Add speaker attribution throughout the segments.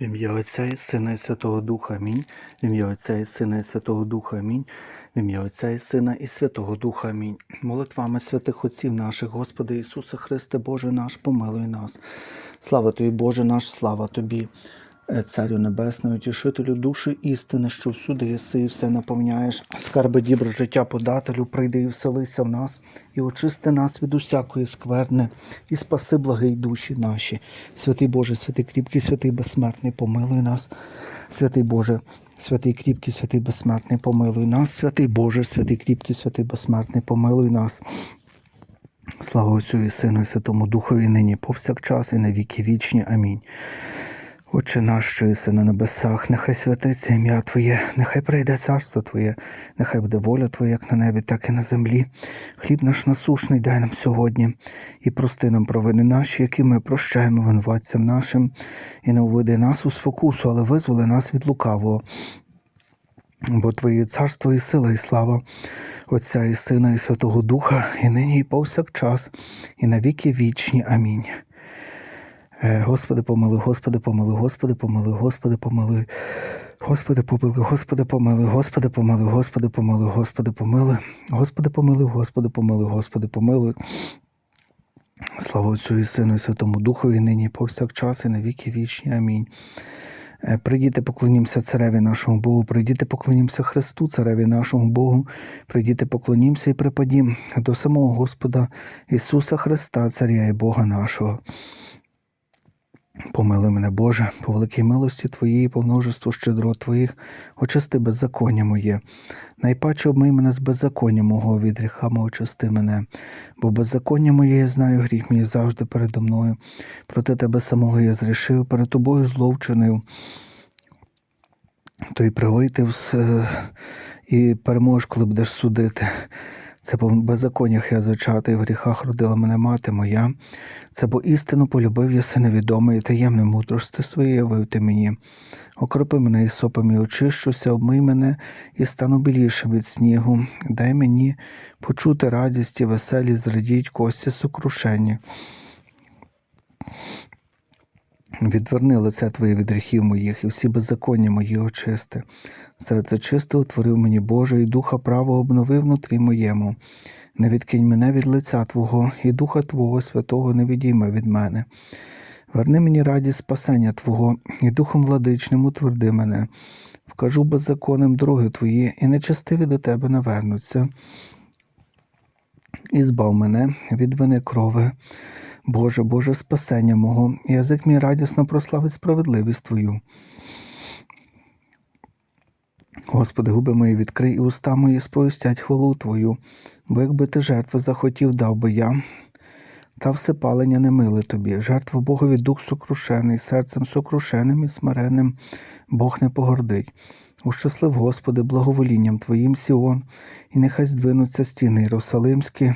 Speaker 1: В ім'я Отця і Сина і Святого Духа Амінь. В ім'я Отця і Сина і Святого Духа Амінь. В ім'я Отця і Сина і Святого Духа Амінь. Молитвами святих Отців наших, Господи Ісусе Христе, Боже наш, помилуй нас. Слава Тобі, Боже наш, слава Тобі. Е, Царю Небесний, утішителю душі істини, що всюди єси і все наповняєш, скарби дібр життя подателю, прийди і вселися в нас, і очисти нас від усякої скверни, і спаси благий душі наші. Святий Боже, святий кріпкий, святий безсмертний, помилуй нас. Святий Боже, святий кріпкий, святий безсмертний, помилуй нас. Святий Боже, святий кріпкий, святий безсмертний, помилуй нас. Слава Отцю і Сину, і Святому Духові, нині повсякчас і на віки вічні. Амінь. Отче наш, що єси на небесах, нехай святиться ім'я Твоє, нехай прийде царство Твоє, нехай буде воля Твоя, як на небі, так і на землі. Хліб наш насушний дай нам сьогодні, і прости нам провини наші, які ми прощаємо винуватцям нашим, і не уведи нас у спокусу, але визволи нас від лукавого. Бо Твоє царство і сила, і слава Отця і Сина, і Святого Духа, і нині, і повсякчас, і на віки вічні. Амінь. Е, Господи, помилуй, Господи, помилуй, Господи, помилуй, Господи, помилуй. Господи, помилуй, Господи, помилуй, Господи, помилуй, Господи, помилуй, Господи, помилуй, Господи, помилуй, Господи, помилуй, Господи, помилуй. Слава Отцю і Сину, і Святому Духові, нині повсякчас, і на віки вічні. Амінь. Е, Прийдіте, поклонімося цареві нашому Богу, прийдіте, поклонімося Христу, цареві нашому Богу, прийдіте, поклонімося і припадім до самого Господа Ісуса Христа, Царя і Бога нашого. Помилуй мене, Боже, по великій милості Твоїй, по множеству щедрот Твоїх, очисти беззаконня моє. Найпаче обмий мене з беззаконня мого від гріха очисти мене, бо беззаконня моє я знаю, гріх мій завжди передо мною. Проти тебе самого я зрішив, перед тобою зло вчинив. То й привийти все, і переможеш, коли будеш судити. Це по беззаконнях я зачатий, в гріхах родила мене мати моя. Це бо істину полюбив я си невідомий, таємне мудрости своє явив ти мені. Окропи мене і сопом і очищуся, обмий мене і стану білішим від снігу. Дай мені почути радість і веселі, зрадіть кості сокрушені. Відверни лице Твоє від гріхів моїх, і всі беззаконня мої очисти. Серце чисте утворив мені Боже, і духа правого обновив внутрі моєму. Не відкинь мене від лиця Твого, і Духа Твого Святого не відійме від мене. Верни мені радість спасення Твого, і духом владичним утверди мене. Вкажу беззаконним дороги Твої, і нечестиві до Тебе навернуться. І збав мене від вини крови. Боже, Боже, спасення мого, язик мій радісно прославить справедливість Твою. Господи, губи мої відкрий і уста мої сповістять хвалу Твою, бо якби ти жертви захотів, дав би я, та всепалення не миле тобі. Жертва Богові дух сокрушений, серцем сокрушеним і смиренним Бог не погордить. Ущаслив, Господи, благоволінням Твоїм Сіон, і нехай здвинуться стіни Єрусалимські.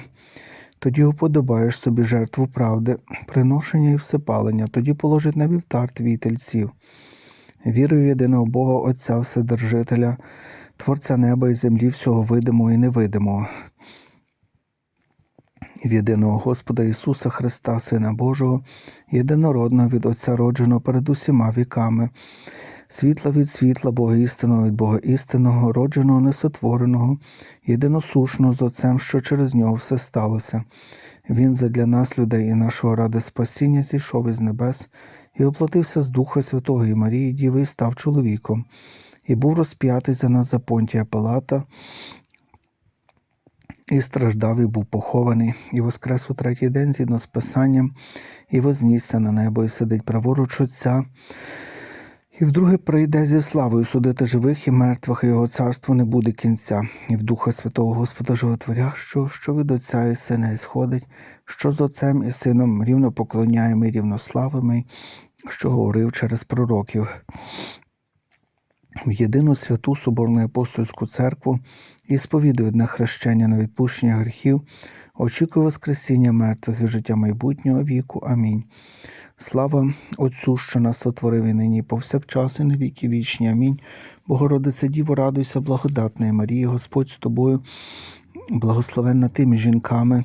Speaker 1: Тоді уподобаєш собі жертву правди, приношення і всепалення, тоді положить на вівтар твій тельців. Вірую в єдиного Бога Отця Вседержителя, Творця неба і землі, всього видимого і невидимого, в єдиного Господа Ісуса Христа, Сина Божого, єдинородного від Отця родженого перед усіма віками, світла від світла, Бога істинного від Бога істинного, родженого, несотвореного, єдиносушного з Отцем, що через нього все сталося. Він задля нас, людей і нашого ради спасіння, зійшов із небес і оплатився з Духа Святого і Марії Діви і став чоловіком, і був розп'ятий за нас за понтія Палата, і страждав, і був похований, і воскрес у третій день згідно з Писанням, і вознісся на небо, і сидить праворуч Отця. І вдруге прийде зі славою судити живих і мертвих, і його царство не буде кінця, і в Духа Святого Господа Животворящого, що від Отця і Сина ісходить, що з Отцем і Сином рівно поклоняємо і рівнославими, що говорив через пророків. В єдину святу Соборну апостольську церкву і сповідує одне хрещення на відпущення гріхів, очікує Воскресіння мертвих і життя майбутнього віку. Амінь. Слава Отцю, що нас сотворив і нині, повсякчас, і на віки вічні. Амінь. Богородице Діво, радуйся, благодатної Марії, Господь з тобою, благословенна тими жінками,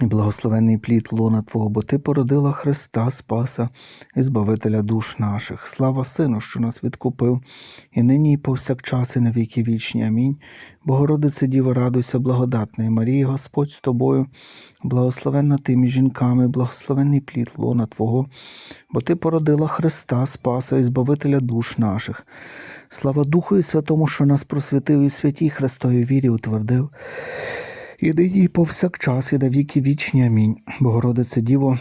Speaker 1: благословений плід лона Твого, бо Ти породила Христа, Спаса і Збавителя душ наших. Слава Сину, що нас відкупив, і нині, і повсякчас, і на віки вічні. Амінь. Богородице Діво, радуйся, благодатної Марії, Господь з тобою, благословенна ти між жінками, благословенний плід лона Твого, бо Ти породила Христа, Спаса і Збавителя душ наших. Слава Духу і Святому, що нас просвятив і святій Христовій вірі утвердив. І нині і повсякчас, і на віки вічні. Амінь. Богородице Діво,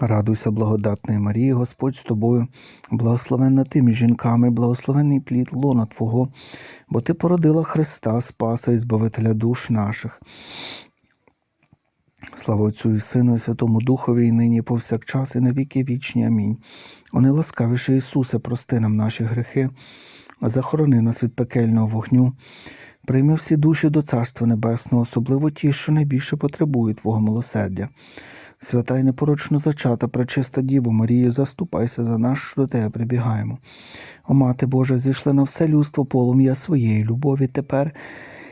Speaker 1: радуйся, благодатної Марії, Господь з тобою, благословенна ти між жінками, благословенний плід лона Твого, бо Ти породила Христа, Спаса і Збавителя душ наших. Слава Отцю і Сину, і Святому Духові, і нині, повсякчас, і на віки вічні. Амінь. О неласкавіше Ісусе, прости нам наші гріхи, захорони нас від пекельного вогню. Прийми всі душі до Царства Небесного, особливо ті, що найбільше потребують Твого милосердя. Свята й непорочно зачата, пречиста Діво Марію, заступайся за нас, що до Тебе прибігаємо. О Мати Божа, зійшли на все людство полум'я своєї любові тепер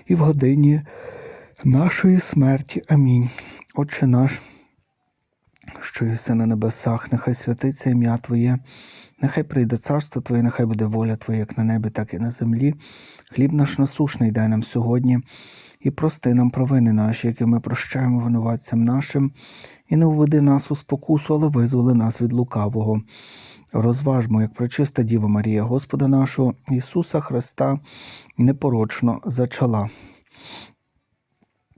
Speaker 1: і в годині нашої смерті. Амінь. Отче наш, що єси на небесах, нехай святиться ім'я Твоє, нехай прийде царство Твоє, нехай буде воля Твоя, як на небі, так і на землі. Хліб наш насушний дай нам сьогодні, і прости нам провини наші, які ми прощаємо винуватцям нашим, і не введи нас у спокусу, але визволи нас від лукавого. Розважмо, як пречиста Діва Марія, Господа нашого Ісуса Христа, непорочно зачала.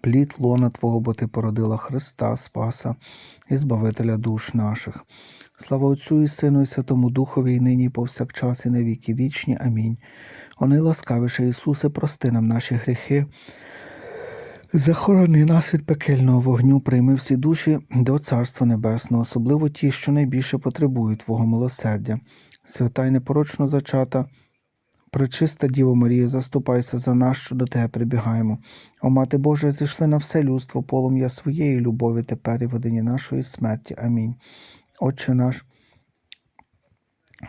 Speaker 1: плід лона Твого, бо Ти породила Христа, Спаса і Збавителя душ наших. Слава Отцю і Сину, і Святому Духові, і нині, і повсякчас, і на віки вічні. Амінь. О найласкавіше Ісусе, прости нам наші гріхи. Захорони нас від пекельного вогню, прийми всі душі до Царства Небесного, особливо ті, що найбільше потребують Твого милосердя. Свята й непорочно зачата, пречиста Діво Марія, заступайся за нас, що до Тебе прибігаємо. О Мати Божа, зійшли на все людство полум'я своєї любові тепер і в годині нашої смерті. Амінь. Отче наш,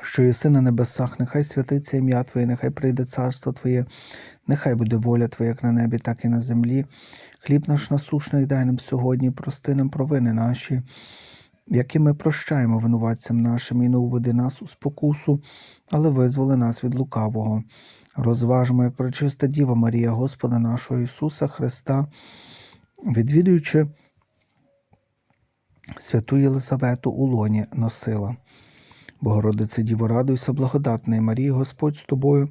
Speaker 1: що єси на небесах, нехай святиться ім'я Твоє, нехай прийде царство Твоє, нехай буде воля Твоя, як на небі, так і на землі. Хліб наш насушний дай нам сьогодні, прости нам провини наші, які ми прощаємо винуватцям нашим, і не уведи нас у спокусу, але визволи нас від лукавого. Розважмо, як пречиста Діва Марія, Господа нашого Ісуса Христа, відвідуючи святу Єлисавету у лоні носила. Богородице Діво, радуйся, благодатна Марія, Господь з тобою,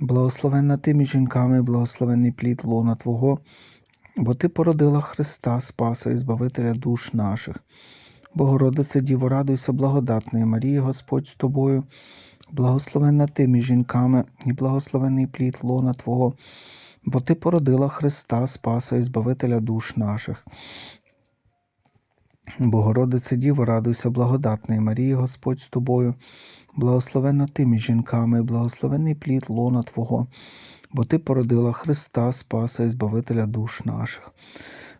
Speaker 1: благословенна ти між жінками, благословенний плід лона Твого, бо Ти породила Христа, Спаса і Збавителя душ наших. Богородице Діво, радуйся, благодатна Марія, Господь з тобою, благословенна ти між жінками, і благословенний плід лона Твого, бо Ти породила Христа, Спаса і Збавителя душ наших. Богородице Діво, радуйся, благодатна Марія, Господь з тобою, благословенна ти між жінками, і благословенний плід лона Твого, бо Ти породила Христа, Спаса і Збавителя душ наших.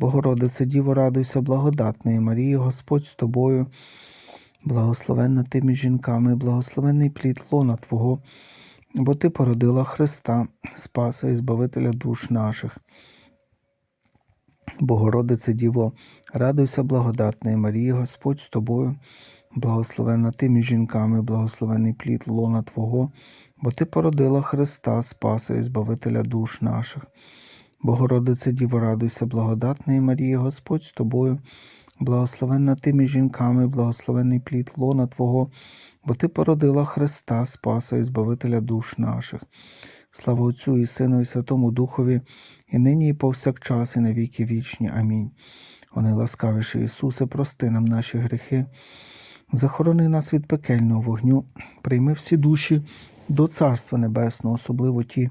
Speaker 1: Богородице Діво, радуйся, благодатна Марія, Господь з тобою, благословенна ти між жінками, благословенний плід лона Твого, бо Ти породила Христа, Спаса і Збавителя душ наших. Богородице Діво, радуйся, благодатна Марія, Господь з тобою, благословенна ти між жінками, благословений плід лона Твого, бо Ти породила Христа, Спаса і Збавителя душ наших. Богородице Діво, радуйся, благодатна Марія, Господь з тобою, благословенна ти між жінками, благословений плід лона Твого, бо Ти породила Христа, Спаса і Збавителя душ наших. Слава Отцю і Сину, і Святому Духові, і нині, і повсякчас, і на віки вічні. Амінь. О найласкавіший Ісусе, прости нам наші гріхи, захорони нас від пекельного вогню, прийми всі душі до Царства Небесного, особливо ті,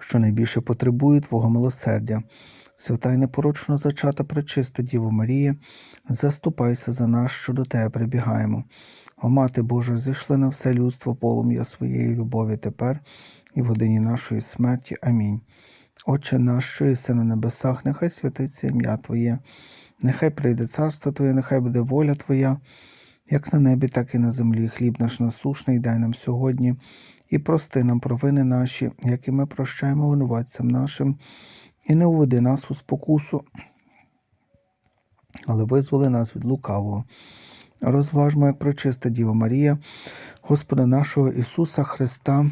Speaker 1: що найбільше потребує Твого милосердя. Свята й непорочно зачата пречиста Діво Марія, заступайся за нас, що до Тебе прибігаємо. О Мати Божа, зійшли на все людство полум'я своєї любові тепер і в годині нашої смерті. Амінь. Отче наш, що єси на небесах, нехай святиться ім'я Твоє, нехай прийде царство Твоє, нехай буде воля Твоя, як на небі, так і на землі. Хліб наш насушний дай нам сьогодні, і прости нам провини наші, як і ми прощаємо винуватцям нашим, і не уведи нас у спокусу, але визволи нас від лукавого. Розважмо, як пречиста Діва Марія, Господа нашого Ісуса Христа.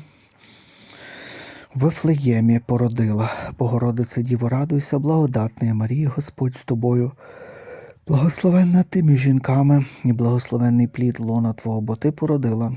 Speaker 1: Вифлеємі породила, Богородице Діво, радуйся, благодатна Марія, Господь з тобою, благословенна ти між жінками, і благословенний плід лона Твого, бо Ти породила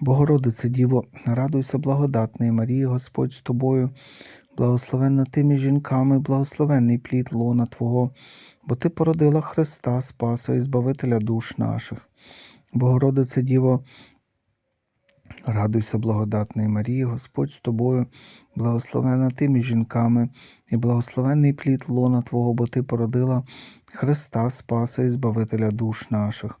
Speaker 1: Богородице Діво, радуйся, благодатна Марія, Господь з тобою, благословенна ти між жінками, благословенний плід лона Твого, бо Ти породила Христа, Спаса і Збавителя душ наших. Богородице Діво, Радуйся, благодатна Марія, Господь з тобою, благословена ти між жінками, і благословенний плід лона Твого, бо Ти породила Христа, Спаса і Збавителя душ наших.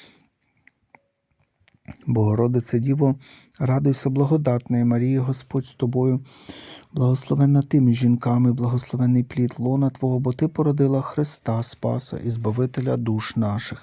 Speaker 1: Богородице Діво, радуйся, благодатна Марії, Господь з тобою, благословенна ти між жінками, благословений плід лона Твого, бо Ти породила Христа Спаса і Збавителя душ наших.